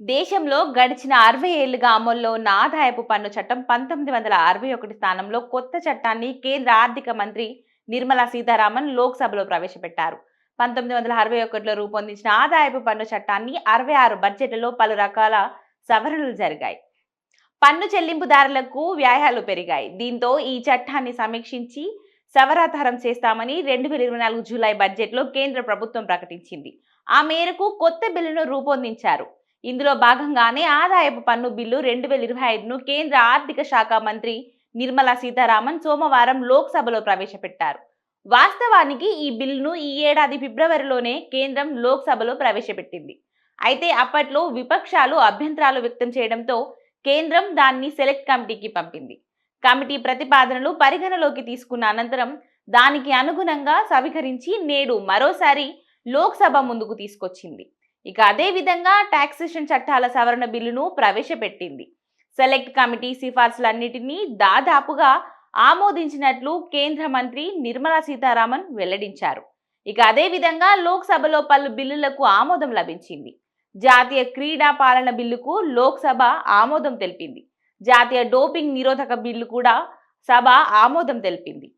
దేశంలో గడిచిన అరవై ఏళ్ళుగా అమల్లో ఉన్న ఆదాయపు పన్ను చట్టం పంతొమ్మిది వందల అరవై ఒకటి స్థానంలో కొత్త చట్టాన్ని కేంద్ర ఆర్థిక మంత్రి నిర్మలా సీతారామన్ లోక్సభలో ప్రవేశపెట్టారు. పంతొమ్మిది వందల అరవై ఒకటిలో రూపొందించిన ఆదాయపు పన్ను చట్టాన్ని అరవై ఆరు బడ్జెట్లలో పలు రకాల సవరణలు జరిగాయి. పన్ను చెల్లింపుదారులకు వ్యాయాలు పెరిగాయి. దీంతో ఈ చట్టాన్ని సమీక్షించి సవరాధారం చేస్తామని రెండు వేల ఇరవై నాలుగు జూలై బడ్జెట్లో కేంద్ర ప్రభుత్వం ప్రకటించింది. ఆ మేరకు కొత్త బిల్లును రూపొందించారు. ఇందులో భాగంగానే ఆదాయపు పన్ను బిల్లు రెండు వేల ఇరవై ఐదును కేంద్ర ఆర్థిక శాఖ మంత్రి నిర్మలా సీతారామన్ సోమవారం లోక్సభలో ప్రవేశపెట్టారు. వాస్తవానికి ఈ బిల్లును ఈ ఏడాది ఫిబ్రవరిలోనే కేంద్రం లోక్సభలో ప్రవేశపెట్టింది. అయితే అప్పట్లో విపక్షాలు అభ్యంతరాలు వ్యక్తం చేయడంతో కేంద్రం దాన్ని సెలెక్ట్ కమిటీకి పంపింది. కమిటీ ప్రతిపాదనలు పరిగణలోకి తీసుకున్న అనంతరం దానికి అనుగుణంగా సవీకరించి నేడు మరోసారి లోక్సభ ముందుకు తీసుకొచ్చింది. ఇక అదే విధంగా టాక్సేషన్ చట్టాల సవరణ బిల్లును ప్రవేశపెట్టింది. సెలెక్ట్ కమిటీ సిఫార్సులన్నిటినీ దాదాపుగా ఆమోదించినట్లు కేంద్ర మంత్రి నిర్మలా సీతారామన్ వెల్లడించారు. ఇక అదేవిధంగా లోక్సభలో పలు బిల్లులకు ఆమోదం లభించింది. జాతీయ క్రీడా పాలన బిల్లుకు లోక్సభ ఆమోదం తెలిపింది. జాతీయ డోపింగ్ నిరోధక బిల్లు కూడా సభ ఆమోదం తెలిపింది.